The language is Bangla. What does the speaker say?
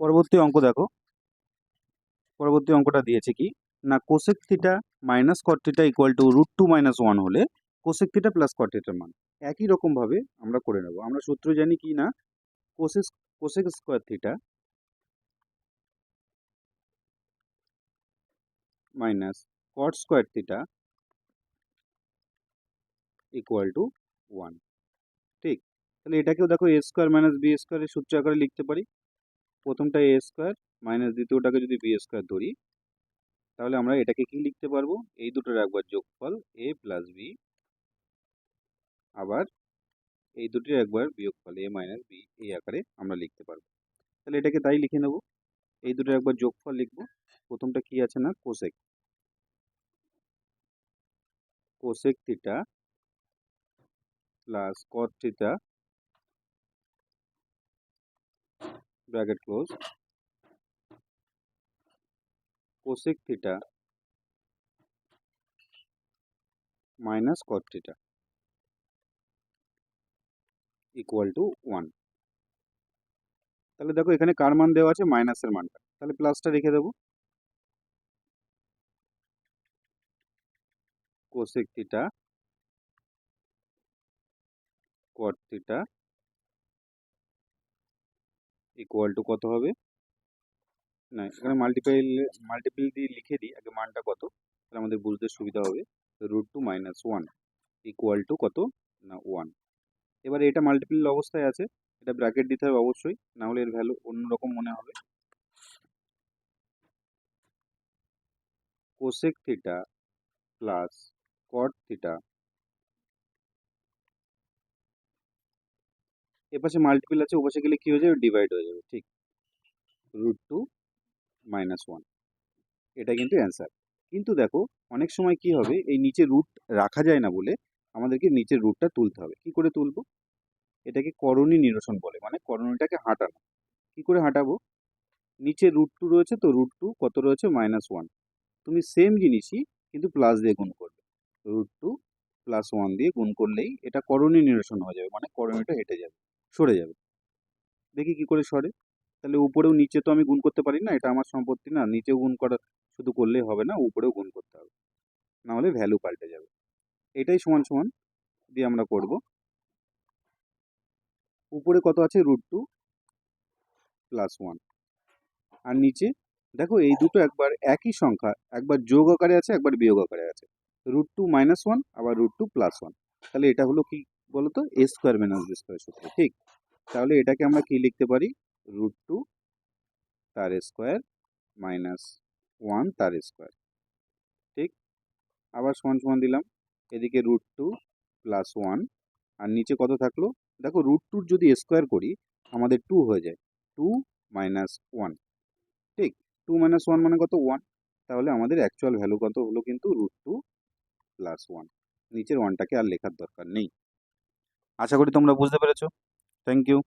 পরবর্তী অঙ্ক দেখো। পরবর্তী অঙ্কটা দিয়েছে কি? না cosec theta minus cot theta equal to root two minus one হলে কোসেক থিটা প্লাস কট থিটার মান। একই রকমভাবে আমরা করে নেব। আমরা সূত্র জানি কি না? Cosec cosec square theta minus cot square theta equal to one ঠিক? তাহলে এটাকেও দেখো এ স্কোয়ার মাইনাস বি স্কোয়ারের সূত্র আকারে লিখতে পারি। প্রথমটা এ স্কোয়ার মাইনাস দ্বিতীয়টাকে যদি বি স্কোয়ার ধরি, তাহলে আমরা এটাকে কি লিখতে পারব? এই দুটোর একবার যোগফল এ প্লাস বি আবার এই দুটির একবার বিয়োগফল এ মাইনাস বি এই আকারে আমরা লিখতে পারব। তাহলে এটাকে তাই লিখে নেব। এই দুটোর একবার যোগফল লিখব। প্রথমটা কি আছে না? Cosec cosec theta plus cot theta bracket close. Cosec theta minus cot theta equal to one. তাহলে দেখো এখানে কার মান দেওয়া আছে? মাইনাসের মানটা। তাহলে প্লাসটা রেখে দেবো। Cosec theta cot theta equal to কত হবে? না, এখানে মাল্টিপ্যাল মাল্টিপ্যাল দিয়ে লিখে দিই, আগে মানটা কত? তাহলে আমাদের বুঝতে সুবিধা হবে। Root two minus one equal to কত? না ওয়ান এবার এটা মাল্টিপ্যাল অবস্থায় আছে, এটা ব্র্যাকেট দিতে হবে অবশ্যই, না হলে এর ভ্যালু অন্যরকম মনে হবে। Cosec theta plus cot theta এপাশে মাল্টিপল আছে, ওপাশে গেলে কি হয়ে যাবে? ডিভাইড হয়ে যাবে, ঠিক। রুট টু মাইনাস ওয়ান এটা কিন্তু অ্যান্সার কিন্তু দেখো, অনেক সময় কি হবে? এই নিচে রুট রাখা যায় না বলে আমাদেরকে নিচের রুটটা তুলতে হবে। কি করে তুলবো? এটাকে করণী নিরসন বলে মানে করণীটাকে হাঁটানো। কি করে হাঁটাবো? নিচে রুট টু রয়েছে তো রুট টু কত রয়েছে? মাইনাস ওয়ান তুমি সেম জিনিসই কিন্তু প্লাস দিয়ে গুণ করবে। রুট টু প্লাস ওয়ান দিয়ে গুণ করলেই এটা করণী নিরসন হয়ে যাবে মানে করণীটা হেঁটে যাবে। সরে যাবে। দেখি কি করে সরে। তাহলে উপরেও নিচে তো আমি গুণ করতে পারি না, এটা আমার সম্পত্তি না। নিচেও গুণ করা শুধু করলেই হবে না, উপরেও গুণ করতে হবে। না হলে ভ্যালু পাল্টে যাবে। এটাই সমান সমান দিয়ে আমরা করব। উপরে কত আছে? রুট টু প্লাস ওয়ান আর নিচে, দেখো এই দুটো একবার একই সংখ্যা, একবার যোগ আকারে আছে, একবার বিয়োগ আকারে আছে। রুট টু মাইনাস ওয়ান আবার রুট টু প্লাস ওয়ান তাহলে এটা হলো কি? বলতো A square minus B square সূত্র, ঠিক? তাহলে এটাকে আমরা কি লিখতে পারি? রুট টু তার স্কোয়ার মাইনাস ওয়ান তার স্কোয়ার ঠিক? আবার সমান সমান দিলাম, এদিকে রুট টু প্লাস ওয়ান আর নিচে কত থাকল? দেখো রুট টুর যদি স্কোয়ার করি, আমাদের টু হয়ে যায় টু মাইনাস ওয়ান ঠিক? টু মাইনাস ওয়ান মানে কত? ওয়ান তাহলে আমাদের অ্যাকচুয়াল ভ্যালু কত হলো কিন্তু রুট টু প্লাস ওয়ান নিচের ওয়ানটাকে আর লেখার দরকার নেই। আশা করি তোমরা বুঝতে পেরেছ। Thank you